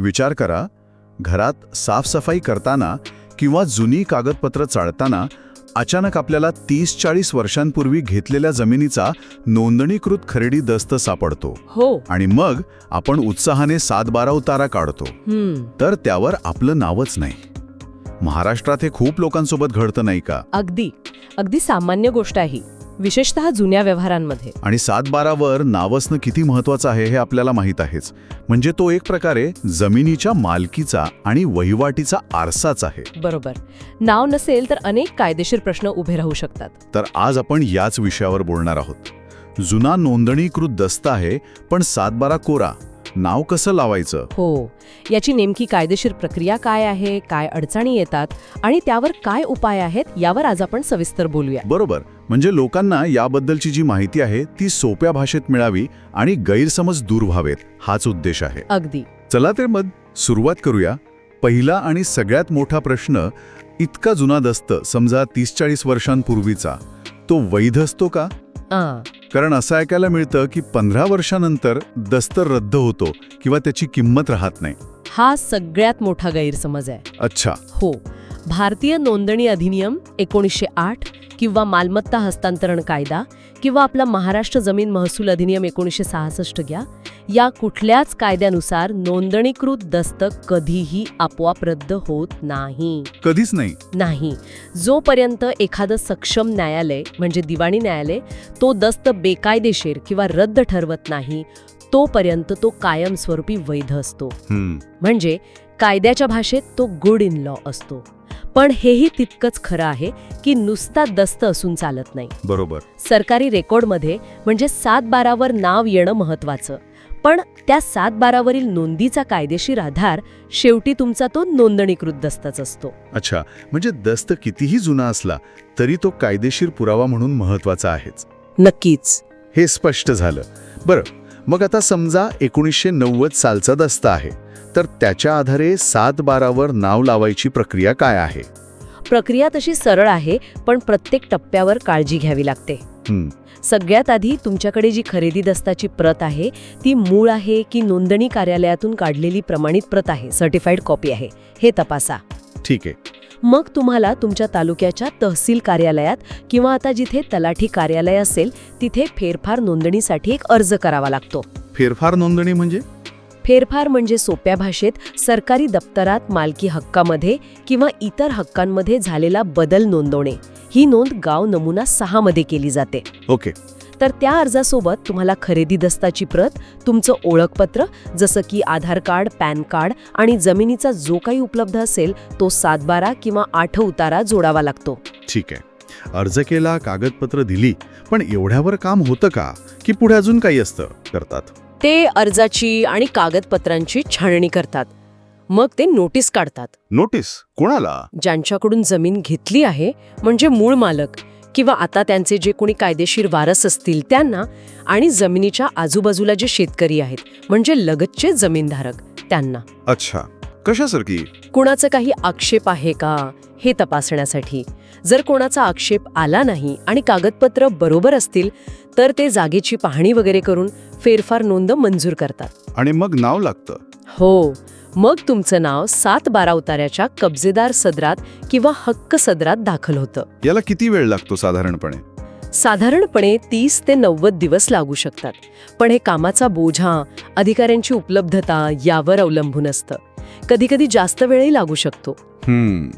विचार करा घरात साफसफाई करताना किंवा जुनी कागदपत्र चाळताना अचानक आपल्याला तीस चाळीस वर्षांपूर्वी घेतलेल्या जमिनीचा नोंदणीकृत खरेदी दस्त सापडतो. हो. आणि मग आपण उत्साहाने सातबारा उतारा काढतो. तर त्यावर आपलं नावच नाही. महाराष्ट्रात हे खूप लोकांसोबत घडतं नाही का? अगदी. अगदी सामान्य गोष्ट आहे. विशेषतः जुन्या व्यवहारांमध्ये. आणि सातबारावर नाव असणं किती महत्वाचं आहे हे आपल्याला माहीत आहेच. म्हणजे तो एक प्रकारे जमिनीच्या मालकीचा आणि वहिवाटीचा आरसाच आहे. बरोबर. नाव नसेल तर अनेक कायदेशीर प्रश्न उभे राहू शकतात. तर आज आपण याच विषयावर बोलणार आहोत. जुना नोंदणीकृत दस्त आहे पण सातबारा कोरा नाव कसं लावायचं? हो. याची नेमकी कायदेशीर प्रक्रिया काय आहे काय अडचणी येतात आणि त्यावर काय उपाय आहेत यावर आज आपण सविस्तर बोलूया. बरोबर. म्हणजे लोकांना याबद्दलची जी माहिती आहे ती सोप्या भाषेत मिळावी आणि गैरसमज दूर व्हावेत हाच उद्देश आहे. अगदी. चला तर मग सुरुवात करूया. पहिला आणि सगळ्यात मोठा प्रश्न इतका जुना दस्त समजा तीस चाळीस वर्षांपूर्वीचा तो वैध असतो का? कारण असं ऐकायला मिळतं की पंधरा वर्षानंतर दस्त रद्द होतो किंवा त्याची किंमत राहत नाही. हा सगळ्यात मोठा गैरसमज आहे. अच्छा. हो. भारतीय नोंदणी अधिनियम एकोणीसशे आठ किंवा मालमत्ता हस्तांतरण कायदा किंवा आपला महाराष्ट्र जमीन महसूल अधिनियम एकोणीसशे सहासष्ट घ्या. या कुठल्याच कायद्यानुसार नोंदणीकृत दस्त कधीही आपोआप रद्द होत नाही. कधीच नाही. नाही. जोपर्यंत एखादं सक्षम न्यायालय म्हणजे दिवाणी न्यायालय तो दस्त बेकायदेशीर किंवा रद्द ठरवत नाही तोपर्यंत तो कायमस्वरूपी वैध असतो. म्हणजे कायद्याच्या भाषेत तो गुड इन लॉ असतो. पण हेही तितकंच खरं आहे की नुसता दस्त असून चालत नाही. बरोबर. सरकारी रेकॉर्डमध्ये म्हणजे सात बारावर नाव येणं महत्वाचं पण त्या सात बारावरील नोंदीचा कायदेशीर आधार शेवटी तुमचा तो नोंदणीकृत दस्तच असतो. अच्छा म्हणजे दस्त कितीही जुना असला तरी तो कायदेशीर पुरावा म्हणून महत्त्वाचा आहेच. नक्कीच. हे स्पष्ट झालं. बरं मग आता समजा एकोणीसशे नव्वद सालचा दस्त आहे. तर त्याच्या आधारे सात बारावर नाव लावायची प्रक्रिया काय आहे? प्रक्रिया तशी सरळ आहे पण प्रत्येक टप्प्यावर काळजी घ्यावी लागते. हं, सगळ्यात आधी तुमच्याकडे जी खरेदी दस्ताची प्रत आहे ती मूळ आहे की नोंदणी कार्यालयातून काढलेली प्रमाणित प्रत आहे सर्टिफाईड कॉपी आहे हे तपासा. ठीक आहे. मग तुम्हाला तुमच्या तालुक्याच्या तहसील कार्यालयात किंवा आता जिथे तलाठी कार्यालय असेल तिथे फेरफार नोंदणीसाठी एक अर्ज करावा लागतो. फेरफार नोंदणी म्हणजे? फेरफार म्हणजे सोप्या भाषेत सरकारी दप्तरात मालकी हक्कामध्ये किंवा इतर हक्कांमध्ये झालेला बदल नोंदवणे. ही नोंद गाव नमुना सहा मध्ये केली जाते. ओके. तर त्या अर्जासोबत तुम्हाला खरेदी दस्ताची प्रत तुमचं ओळखपत्र जसं की आधार कार्ड पॅन कार्ड आणि जमिनीचा जो काही उपलब्ध असेल तो सातबारा किंवा आठ उतारा जोडावा लागतो. ठीक आहे. अर्ज केला कागदपत्र दिली पण एवढ्यावर काम होतं का? की पुढे अजून काही असतं? करतात. ते अर्जाची आणि कागदपत्रांची छाननी करतात. मग ते नोटीस काढतात. नोटीस? कोणाला? ज्यांच्याकडून जमीन घेतली आहे म्हणजे मूळ मालक किंवा आता त्यांचे जे कोणी कायदेशीर वारस असतील त्यांना आणि जमिनीच्या आजूबाजूला जे शेतकरी आहेत म्हणजे लगतचे जमीनधारक त्यांना. अच्छा. कशासारखी? कुणाचा काही आक्षेप आहे का हे तपासण्यासाठी? जर कोणाचा आक्षेप आला नाही आणि कागदपत्र बरोबर असतील तर ते जागेची पाहणी वगैरे करून फेरफार नोंद मंजूर करतात. आणि मग नाव लागतं? हो. मग तुमचं नाव सात बारा उतार्याच्या कब्जेदार सदरात किंवा हक्क सदरात दाखल होतं. याला किती वेळ लागतो साधारणपणे? साधारणपणे तीस ते नव्वद दिवस लागू शकतात. पण हे कामाचा बोझा अधिकाऱ्यांची उपलब्धता यावर अवलंबून असतं. कधीकधी जास्त वेळही लागू शकतो. हम्म.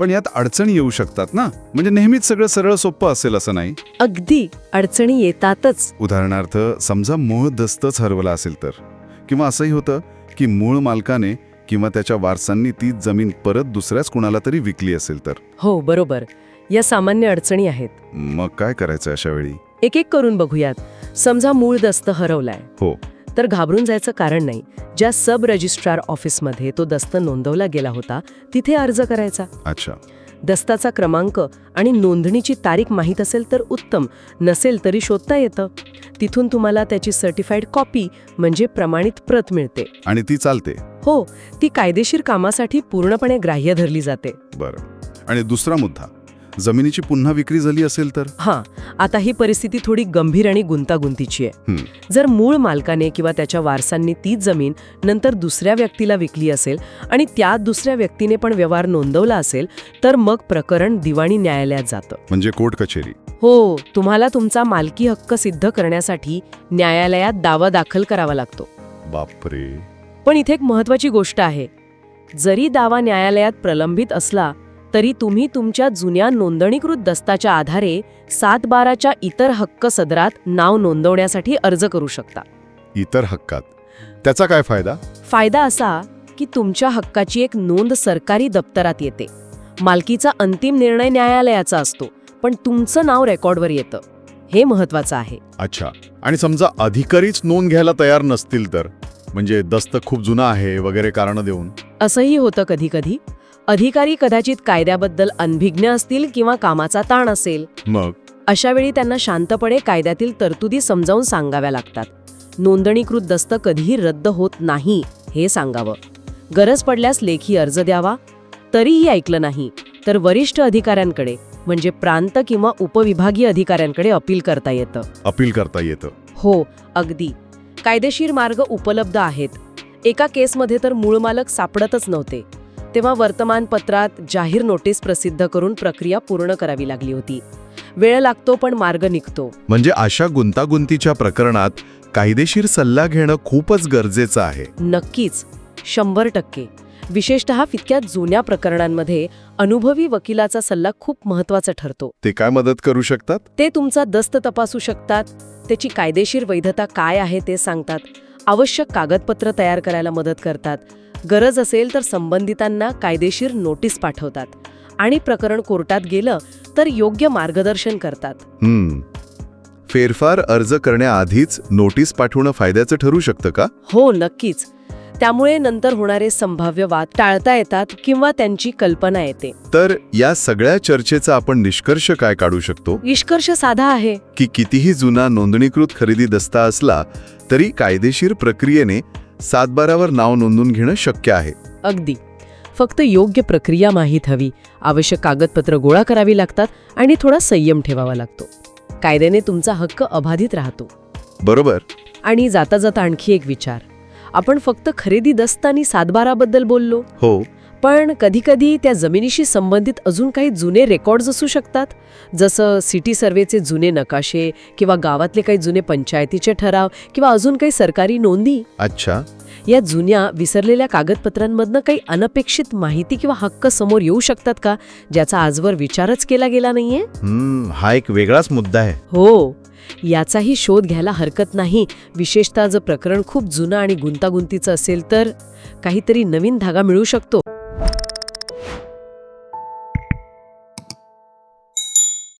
पण यात अडचणी येऊ शकतात ना? म्हणजे नेहमीच सगळं सरळ सोपं असेल असं नाही? अगदी. अडचणी येतातच. उदाहरणार्थ समजा मूळ दस्तच हरवला असेल तर. किंवा असंही होतं की मूळ मालकाने किंवा त्याच्या वारसांनी ती जमीन परत दुसऱ्याच कुणाला तरी विकली असेल तर. हो बरोबर. या सामान्य अडचणी आहेत. मग काय करायचं अशा वेळी? एक एक करून बघूयात. समजा मूळ दस्त हरवलाय. हो. तर घाबरून जायचं कारण नाही. ज्या सब रजिस्ट्रार ऑफिसमध्ये तो दस्त नोंदवला गेला होता तिथे अर्ज करायचा. अच्छा. दस्ताचा क्रमांक आणि नोंदणीची तारीख माहीत असेल तर उत्तम नसेल तरी शोधता येतं. तिथून तुम्हाला त्याची सर्टिफाईड कॉपी म्हणजे प्रमाणित प्रत मिळते. आणि ती चालते. हो ती कायदेशीर कामासाठी पूर्णपणे ग्राह्य धरली जाते. बरं. आणि दुसरा मुद्दा. जमिनीची पुन्हा विक्री झाली असेल तर? हां आता ही परिस्थिती थोडी गंभीर आणि गुंतागुंतीची आहे. जर मूळ मालकाने किंवा त्याच्या वारसांनी तीच जमीन नंतर दुसऱ्या व्यक्तीला विकली असेल आणि त्या दुसऱ्या व्यक्तीने पण व्यवहार नोंदवला असेल तर मग प्रकरण दिवाणी न्यायालयात जातं. म्हणजे कोर्ट कचेरी. हो तुम्हाला तुमचा मालकी हक्क सिद्ध करण्यासाठी न्यायालयात दावा दाखल करावा लागतो. बापरे. पण इथे एक महत्वाची गोष्ट आहे. जरी दावा न्यायालयात प्रलंबित असला तरी तुम्ही तुमच्या जुन्या नोंदणीकृत दस्ताच्या आधारे सात बाराच्या इतर हक्क सदरात नाव नोंदवण्यासाठी अर्ज करू शकता. इतर हक्कात. त्याचा काय फायदा? फायदा असा की तुमच्या हक्काची एक नोंद सरकारी दप्तरात येते. मालकीचा अंतिम निर्णय न्यायालयाचा असतो पण तुमचं नाव रेकॉर्डवर येतं. हे महत्वाचं आहे. अच्छा. आणि समजा अधिकारीच नोंद घ्यायला तयार नसतील तर? म्हणजे दस्त खूप जुना आहे वगैरे कारण देऊन? असंही होतं कधीकधी. अधिकारी कदाचित कायद्याबद्दल अनभिज्ञ असतील किंवा कामाचा ताण असेल. मग? अशा वेळी त्यांना शांतपणे कायद्यातील तरतुदी समजावून सांगाव्या लागतात. नोंदणीकृत दस्त कधीही रद्द होत नाही हे सांगावं. गरज पडल्यास लेखी अर्ज द्यावा. तरीही ऐकलं नाही तर वरिष्ठ अधिकाऱ्यांकडे म्हणजे प्रांत किंवा उपविभागीय अधिकाऱ्यांकडे अपील करता येतं. अपील करता येतं. हो अगदी. कायदेशीर मार्ग उपलब्ध आहेत. एका केसमध्ये तर मूळ मालक सापडतच नव्हते. तेव्हा वर्तमानपत्रात जाहीर नोटीस प्रसिद्ध करून प्रक्रिया पूर्ण करावी लागली होती. वेळ लागतो पण मार्ग निघतो. म्हणजे अशा गुंतागुंतीच्या प्रकरणात कायदेशीर सल्ला घेणं खूपच गरजेचं आहे. नक्कीच. शंभर टक्के. विशेषतः इतक्या जुन्या प्रकरणांमध्ये अनुभवी वकिलाचा सल्ला खूप महत्त्वाचा ठरतो. ते काय मदत करू शकतात? ते तुमचा दस्त तपासू शकतात. त्याची कायदेशीर वैधता काय आहे ते सांगतात. आवश्यक कागदपत्र तयार करायला मदत करतात. गरज असेल तर संबंधितांना कायदेशीर नोटीस पाठवतात आणि प्रकरण कोर्टात गेलं तर योग्य मार्गदर्शन करतात. हम्म. फेरफार अर्ज करण्याआधीच नोटीस पाठवणं फायद्याचं ठरू शकतं का? हो नक्कीच. त्यामुळे नंतर होणारे संभाव्य वाद टाळता येतात किंवा त्यांची कल्पना येते. तर या सगळ्या चर्चेचा आपण निष्कर्ष काय काढू शकतो? निष्कर्ष साधा आहे. की कितीही जुना नोंदणीकृत खरेदी दस्ता असला तरी कायदेशीर प्रक्रियेने सातबारावर नाव नोंदून घेणं शक्य आहे. अगदी. फक्त योग्य प्रक्रिया माहीत हवी आवश्यक कागदपत्र गोळा करावी लागतात आणि थोडा संयम ठेवावा लागतो. कायद्याने तुमचा हक्क अबाधित राहतो. बरोबर. आणि जाता जाता आणखी एक विचार. आपण फक्त खरेदी दस्त आणि सातबाराबद्दल बोललो? हो. पण कधीकधी त्या जमिनीशी संबंधित अजून काही जुने रेकॉर्ड्स असू शकतात. जसं सिटी सर्वेचे जुने नकाशे किंवा गावातले काही जुने पंचायतीचे ठराव किंवा अजून काही सरकारी नोंदी. अच्छा. या जुन्या विसरलेल्या कागदपत्रांमधनं काही अनपेक्षित माहिती किंवा हक्क समोर येऊ शकतात का? ज्याचा आजवर विचारच केला गेला नाहीये? हा एक वेगळाच मुद्दा आहे. हो. याचाही शोध घ्यायला हरकत नाही. विशेषतः जर प्रकरण खूप जुनं आणि गुंतागुंतीचं असेल तर काहीतरी नवीन धागा मिळू शकतो.